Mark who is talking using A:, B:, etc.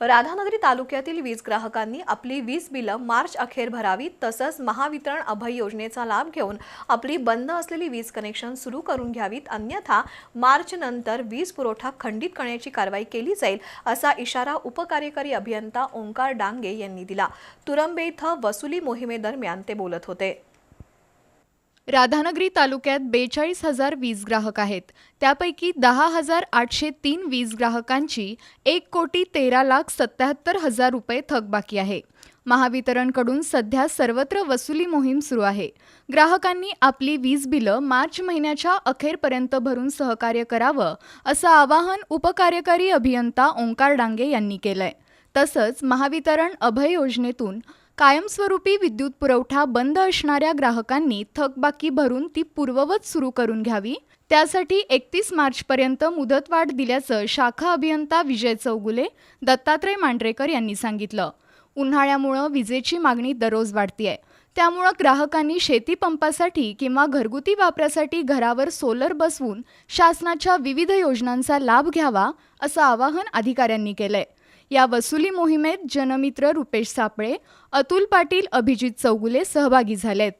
A: राधानगरी तालुक्यातील वीज ग्राहकांनी आपली वीज बिलं मार्च अखेर भरावीत तसंच महावितरण अभय योजनेचा लाभ घेऊन आपली बंद असलेली वीज कनेक्शन सुरू करून घ्यावीत अन्यथा मार्च नंतर वीज पुरवठा खंडित करण्याची कारवाई केली जाईल असा इशारा उपकार्यकारी अभियंता ओंकार डांगे यांनी दिला. तुरंबे इथं वसुली मोहिमेदरम्यान ते बोलत होते.
B: राधानगरी तालुक्यात बेचाळीस हजार वीज ग्राहक आहेत. त्यापैकी दहा हजार आठशे तीन वीज ग्राहकांची एक कोटी तेरा लाख सत्याहत्तर हजार रुपये थकबाकी आहे. महावितरणकडून सध्या सर्वत्र वसुली मोहीम सुरू आहे. ग्राहकांनी आपली वीज बिलं मार्च महिन्याच्या अखेरपर्यंत भरून सहकार्य करावं असं आवाहन उपकार्यकारी अभियंता ओंकार डांगे यांनी केलंय. तसंच महावितरण अभय योजनेतून कायमस्वरूपी विद्युत पुरवठा बंद असणाऱ्या ग्राहकांनी थकबाकी भरून ती पूर्ववत सुरू करून घ्यावी. त्यासाठी एकतीस मार्चपर्यंत मुदतवाढ दिल्याचं शाखा अभियंता विजय चौगुले दत्तात्रय मांढरेकर यांनी सांगितलं. उन्हाळ्यामुळं विजेची मागणी दररोज वाढतीये. त्यामुळं ग्राहकांनी शेती पंपासाठी किंवा घरगुती वापरासाठी घरावर सोलर बसवून शासनाच्या विविध योजनांचा लाभ घ्यावा असं आवाहन अधिकाऱ्यांनी केलंय. या वसुली मोहिमेत जनमित्र रुपेश सापळे अतुल पाटील अभिजित चौगुले सहभागी झालेत.